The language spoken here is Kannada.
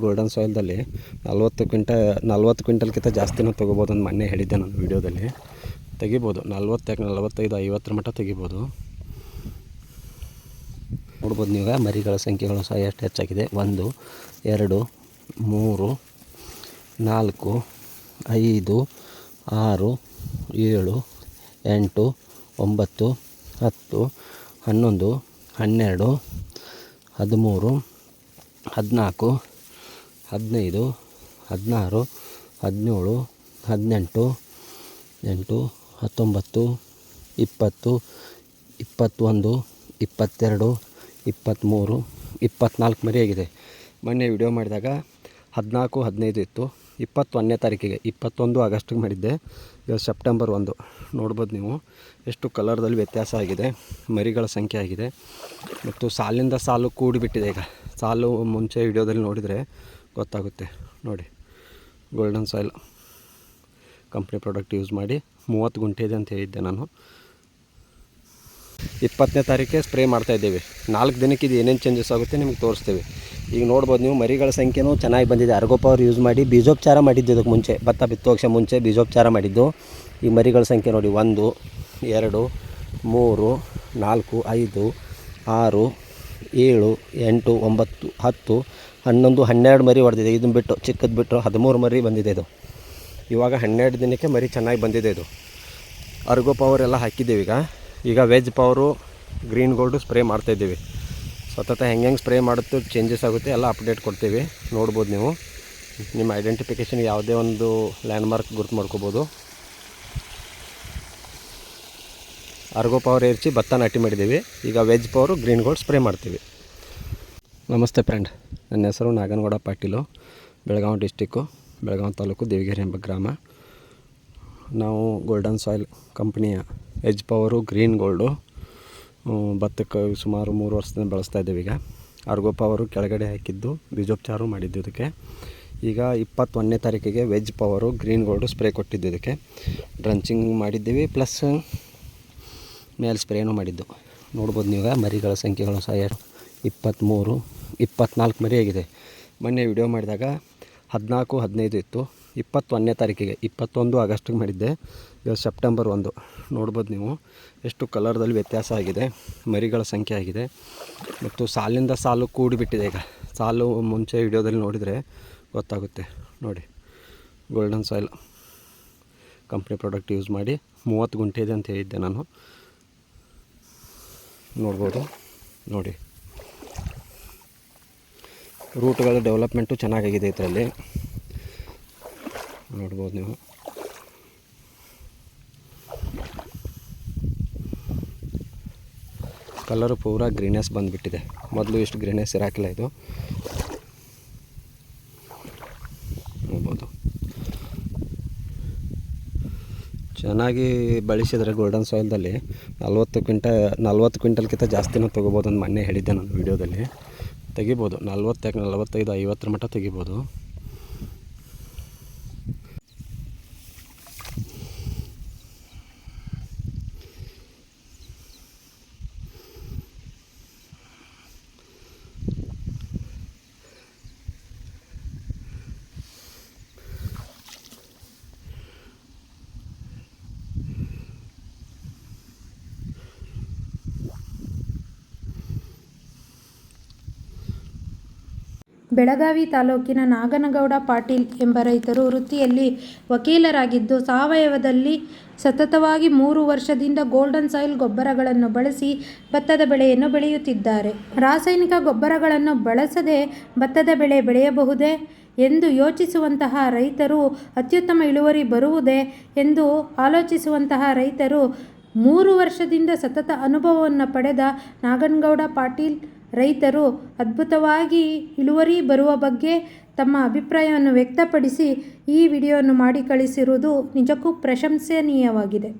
ಗೋಲ್ಡನ್ ಸಾಯಿಲ್ದಲ್ಲಿ ನಲ್ವತ್ತು ಕ್ವಿಂಟ, ನಲ್ವತ್ತು ಕ್ವಿಂಟಲ್ಗಿಂತ ಜಾಸ್ತಿನೂ ತೊಗೋಬೋದು ಅಂತ ಮೊನ್ನೆ ಹೇಳಿದ್ದೆ ನಾನು ವಿಡಿಯೋದಲ್ಲಿ. ತೆಗಿಬೋದು, ನಲ್ವತ್ತು ನಲವತ್ತೈದು, ಐವತ್ತರ ಮಟ್ಟ ತೆಗಿಬೋದು. ನೋಡ್ಬೋದು ನೀವು, ಮರಿಗಳ ಸಂಖ್ಯೆಗಳು ಸಹ ಎಷ್ಟು ಹೆಚ್ಚಾಗಿದೆ. ಒಂದು, ಎರಡು, ಮೂರು, ನಾಲ್ಕು, ಐದು, ಆರು, ಏಳು, ಎಂಟು, ಒಂಬತ್ತು, ಹತ್ತು, ಹನ್ನೊಂದು, ಹನ್ನೆರಡು, ಹದಿಮೂರು, ಹದಿನಾಲ್ಕು ಹದಿನೈದು, ಹದಿನಾರು, ಹದಿನೇಳು, ಹದಿನೆಂಟು, ಎಂಟು, ಹತ್ತೊಂಬತ್ತು, ಇಪ್ಪತ್ತು, ಇಪ್ಪತ್ತೊಂದು, ಇಪ್ಪತ್ತೆರಡು, ಇಪ್ಪತ್ತ್ಮೂರು, ಇಪ್ಪತ್ತ್ನಾಲ್ಕು ಮರಿ ಆಗಿದೆ. ಮೊನ್ನೆ ವಿಡಿಯೋ ಮಾಡಿದಾಗ ಹದಿನಾಲ್ಕು, ಹದಿನೈದು ಇತ್ತು. ಇಪ್ಪತ್ತೊಂದನೇ ತಾರೀಕಿಗೆ, ಇಪ್ಪತ್ತೊಂದು ಆಗಸ್ಟಿಗೆ ಮಾಡಿದ್ದೆ. ಇವತ್ತು ಸೆಪ್ಟೆಂಬರ್ ಒಂದು. ನೋಡ್ಬೋದು ನೀವು. ಎಷ್ಟು ಕಲರ್ದಲ್ಲಿ ವ್ಯತ್ಯಾಸ ಆಗಿದೆ. ಮರಿಗಳ ಸಂಖ್ಯೆ ಆಗಿದೆ. ಮತ್ತು ಸಾಲಿಂದ ಸಾಲು ಕೂಡಿಬಿಟ್ಟಿದೆ ಈಗ. ಸಾಲು ಮುಂಚೆ ವಿಡಿಯೋದಲ್ಲಿ ನೋಡಿದರೆ ಗೊತ್ತಾಗುತ್ತೆ. ನೋಡಿ golden soil company product use ಮಾಡಿ ಮೂವತ್ತು ಗುಂಟೆ ಇದೆ ಅಂತ ಹೇಳಿದ್ದೆ ನಾನು. ಇಪ್ಪತ್ತನೇ ತಾರೀಕೆ ಸ್ಪ್ರೇ ಮಾಡ್ತಾಯಿದ್ದೇವೆ ನಾಲ್ಕು ದಿನಕ್ಕೆ ಇದು ಏನೇನು ಚೇಂಜಸ್ ಆಗುತ್ತೆ ನಿಮ್ಗೆ ತೋರಿಸ್ತೇವೆ. ಈಗ ನೋಡ್ಬೋದು ನೀವು ಮರಿಗಳ ಸಂಖ್ಯೆನೂ ಚೆನ್ನಾಗಿ ಬಂದಿದೆ. ಅರ್ಗೋ ಪವರ್ ಯೂಸ್ ಮಾಡಿ ಬೀಜೋಪಚಾರ ಮಾಡಿದ್ದು ಇದಕ್ಕೆ ಮುಂಚೆ. ಭತ್ತ ಬಿತ್ತೋಕ್ಷ ಮುಂಚೆ ಬೀಜೋಪಚಾರ ಮಾಡಿದ್ದು. ಈ ಮರಿಗಳ ಸಂಖ್ಯೆ ನೋಡಿ, ಒಂದು, ಎರಡು, ಮೂರು, ನಾಲ್ಕು, ಐದು, ಆರು, ಏಳು, ಎಂಟು, ಒಂಬತ್ತು, ಹತ್ತು ಹನ್ನೊಂದು, ಹನ್ನೆರಡು ಮರಿ ಹೊಡೆದಿದೆ. ಇದನ್ನು ಬಿಟ್ಟು, ಚಿಕ್ಕದು ಬಿಟ್ಟು ಹದಿಮೂರು ಮರಿ ಬಂದಿದೆ ಇದು. ಇವಾಗ ಹನ್ನೆರಡು ದಿನಕ್ಕೆ ಮರಿ ಚೆನ್ನಾಗಿ ಬಂದಿದೆ ಇದು. ಅರ್ಗೋ ಪವರ್ ಎಲ್ಲ ಹಾಕಿದ್ದೀವಿ ಈಗ. ಈಗ veg power green gold spray ಮಾಡ್ತಾಯಿದ್ದೀವಿ ಸತತ ಹೆಂಗೆ ಹೆಂಗೆ ಸ್ಪ್ರೇ ಮಾಡುತ್ತೆ ಚೇಂಜಸ್ ಆಗುತ್ತೆ, ಎಲ್ಲ ಅಪ್ಡೇಟ್ ಕೊಡ್ತೀವಿ. ನೋಡ್ಬೋದು ನೀವು. ನಿಮ್ಮ ಐಡೆಂಟಿಫಿಕೇಷನ್ ಯಾವುದೇ ಒಂದು ಲ್ಯಾಂಡ್ಮಾರ್ಕ್ ಗುರುತು ಮಾಡ್ಕೋಬೋದು. ಅರ್ಗೋ ಪವರ್ ಏರ್ಚಿ ಭತ್ತ ನಾಟಿ ಮಾಡಿದ್ದೀವಿ. ಈಗ veg power green gold spray ಮಾಡ್ತೀವಿ. ನಮಸ್ತೆ ಫ್ರೆಂಡ್ ನನ್ನ ಹೆಸರು ನಾಗನಗೌಡ ಪಾಟೀಲು, ಬೆಳಗಾವಿ ಡಿಸ್ಟಿಕ್ಕು ಬೆಳಗಾವಿ ತಾಲೂಕು ದೇವಿಗೆರೆ ಎಂಬ ಗ್ರಾಮ. ನಾವು ಗೋಲ್ಡನ್ ಸಾಯಿಲ್ ಕಂಪ್ನಿಯ ಎಜ್ ಪವರು ಗ್ರೀನ್ ಗೋಲ್ಡು ಭತ್ತಕ್ಕೆ ಸುಮಾರು ಮೂರು ವರ್ಷದಿಂದ ಬಳಸ್ತಾ ಇದ್ದೇವೆ ಈಗ. ಅರ್ಗೋ ಪವರು ಕೆಳಗಡೆ ಹಾಕಿದ್ದು, ಬೀಜೋಪಚಾರ ಮಾಡಿದ್ದು ಇದಕ್ಕೆ. ಈಗ ಇಪ್ಪತ್ತೊಂದನೇ ತಾರೀಕಿಗೆ veg power green gold spray ಕೊಟ್ಟಿದ್ದು ಇದಕ್ಕೆ. ಡ್ರಂಚಿಂಗ್ ಮಾಡಿದ್ದೀವಿ ಪ್ಲಸ್ ಮೇಲೆ ಸ್ಪ್ರೇನೂ ಮಾಡಿದ್ದು. ನೋಡ್ಬೋದು ನೀವು, ಮರಿಗಳ ಸಂಖ್ಯೆಗಳು ಸಹ ಇಪ್ಪತ್ತ್ಮೂರು ಇಪ್ಪತ್ತ್ನಾಲ್ಕು ಮರಿ ಆಗಿದೆ. ಮೊನ್ನೆ ವಿಡಿಯೋ ಮಾಡಿದಾಗ ಹದಿನಾಲ್ಕು, ಹದಿನೈದು ಇತ್ತು. ಇಪ್ಪತ್ತೊಂದನೇ ತಾರೀಕಿಗೆ, ಇಪ್ಪತ್ತೊಂದು ಆಗಸ್ಟಿಗೆ ಮಾಡಿದ್ದೆ ಇವತ್ತು ಸೆಪ್ಟೆಂಬರ್ ಒಂದು. ನೋಡ್ಬೋದು ನೀವು. ಎಷ್ಟು ಕಲರ್ದಲ್ಲಿ ವ್ಯತ್ಯಾಸ ಆಗಿದೆ. ಮರಿಗಳ ಸಂಖ್ಯೆ ಆಗಿದೆ. ಮತ್ತು ಸಾಲಿಂದ ಸಾಲು ಕೂಡಿಬಿಟ್ಟಿದೆ ಈಗ. ಸಾಲು ಮುಂಚೆ ವಿಡಿಯೋದಲ್ಲಿ ನೋಡಿದರೆ ಗೊತ್ತಾಗುತ್ತೆ. ನೋಡಿ golden soil company product use ಮಾಡಿ ಮೂವತ್ತು ಗುಂಟೆ ಇದೆ ಅಂತ ಹೇಳಿದ್ದೆ ನಾನು. ನೋಡ್ಬೋದು. ನೋಡಿ. ರೂಟ್ಗಳ ಡೆವಲಪ್ಮೆಂಟು ಚೆನ್ನಾಗಾಗಿದೆ ಇದರಲ್ಲಿ. ನೋಡ್ಬೋದು ನೀವು. ಕಲರು ಪೂರ ಗ್ರೀನೆಸ್ ಬಂದುಬಿಟ್ಟಿದೆ. ಮೊದಲು ಇಷ್ಟು ಗ್ರೀನೆಸ್ ಇರಾಕಿಲ್ಲ ಇದು. ನೋಡ್ಬೋದು. ಚೆನ್ನಾಗಿ ಬಳಸಿದರೆ ಗೋಲ್ಡನ್ ಸಾಯಿಲ್ದಲ್ಲಿ ನಲ್ವತ್ತು ಕ್ವಿಂಟ ನಲ್ವತ್ತು ಕ್ವಿಂಟಲ್ಕಿಂತ ಜಾಸ್ತಿನೂ ತೊಗೋಬೋದು ಅಂತ ಮೊನ್ನೆ ಹೇಳಿದ್ದೆ ನಾನು ವೀಡಿಯೋದಲ್ಲಿ ತೆಗಿಬೋದು. ನಲ್ವತ್ತು ನಲ್ವತ್ತೈದು ಐವತ್ತರ ಮಟ್ಟ ತೆಗಿಬೋದು. ಬೆಳಗಾವಿ ತಾಲೂಕಿನ ನಾಗನಗೌಡ ಪಾಟೀಲ್ ಎಂಬ ರೈತರು ವೃತ್ತಿಯಲ್ಲಿ ವಕೀಲರಾಗಿದ್ದು, ಸಾವಯವದಲ್ಲಿ ಸತತವಾಗಿ ಮೂರು ವರ್ಷದಿಂದ ಗೋಲ್ಡನ್ ಸಾಯಿಲ್ ಗೊಬ್ಬರಗಳನ್ನು ಬಳಸಿ ಭತ್ತದ ಬೆಳೆಯನ್ನು ಬೆಳೆಯುತ್ತಿದ್ದಾರೆ. ರಾಸಾಯನಿಕ ಗೊಬ್ಬರಗಳನ್ನು ಬಳಸದೆ ಭತ್ತದ ಬೆಳೆ ಬೆಳೆಯಬಹುದೇ ಎಂದು ಯೋಚಿಸುವಂತಹ ರೈತರು ಅತ್ಯುತ್ತಮ ಇಳುವರಿ ಬರುವುದೇ ಎಂದು ಆಲೋಚಿಸುವಂತಹ ರೈತರು ಮೂರು ವರ್ಷದಿಂದ ಸತತ ಅನುಭವವನ್ನು ಪಡೆದ ನಾಗನಗೌಡ ಪಾಟೀಲ್ ರೈತರು ಅದ್ಭುತವಾಗಿ ಇಳುವರಿ ಬರುವ ಬಗ್ಗೆ ತಮ್ಮ ಅಭಿಪ್ರಾಯವನ್ನು ವ್ಯಕ್ತಪಡಿಸಿ ಈ ವಿಡಿಯೋವನ್ನು ಮಾಡಿ ಕಳಿಸಿರುವುದು ನಿಜಕ್ಕೂ ಪ್ರಶಂಸನೀಯವಾಗಿದೆ.